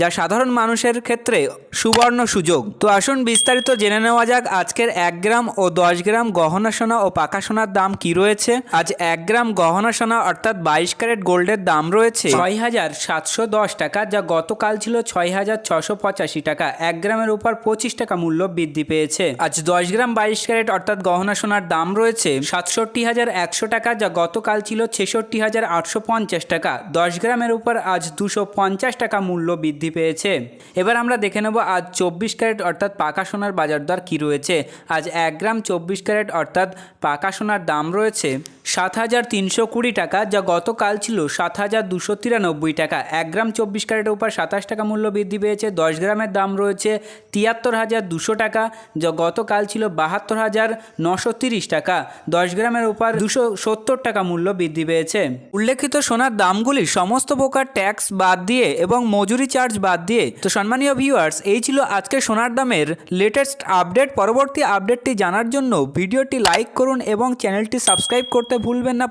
যা সাধারণ মানুষের ক্ষেত্রে সুবর্ণ সুযোগ। তো আসুন বিস্তারিত জেনে নেওয়া যাক আজকের এক গ্রাম ও দশ গ্রাম গহনা সোনা ও পাকা সোনার দাম কি রয়েছে। আজ এক গ্রাম গহনা সোনা অর্থাৎ বাইশ ক্যারেট গোল্ডের দাম রয়েছে। ছয় হাজার সাতশো দশ টাকা, যা গতকাল ছিল ছয় হাজার ছশো পঁচাশি টাকা। এক গ্রামের উপর পঁচিশ টাকা মূল্য বৃদ্ধি পেয়েছে। আজ দশ গ্রাম বাইশ ক্যারেট অর্থাৎ গহনা সোনার দাম রয়েছে সাতষট্টি হাজার একশো টাকা, যা গতকাল ছিল ছেষট্টি হাজার আটশো পঞ্চাশ টাকা। দশ গ্রামের উপর আজ দুশো পঞ্চাশ টাকা মূল্য বৃদ্ধি পেয়েছে। এবার আমরা দেখে নেব আজ চব্বিশ ক্যারেট অর্থাৎ পাকা সোনার বাজার দর কী রয়েছে। আজ এক গ্রাম চব্বিশ ক্যারেট অর্থাৎ পাকা সোনার দাম রয়েছে। সাত হাজার তিনশো কুড়ি টাকা, যা গতকাল ছিল সাত হাজার দুশো তিরানব্বই টাকা। এক গ্রাম চব্বিশ ক্যারেটের উপর সাতাশ টাকা মূল্য বৃদ্ধি পেয়েছে। দশ গ্রামের দাম রয়েছে তিয়াত্তর হাজার দুশো টাকা, যা গতকাল ছিল বাহাত্তর হাজার নশো তিরিশ টাকা। দশ গ্রামের উপর দুশো সত্তর টাকা মূল্য বৃদ্ধি পেয়েছে। উল্লেখিত সোনার দামগুলি সমস্ত প্রকার ট্যাক্স বাদ দিয়ে এবং মজুরি চার্জ বাদ দিয়ে। তো সম্মানীয় ভিউয়ার্স, এই ছিল আজকে সোনার দামের লেটেস্ট আপডেট পরবর্তী আপডেটটি জানার জন্য ভিডিওটি লাইক করুন এবং চ্যানেলটি সাবস্ক্রাইব করতে ভুলবেন না।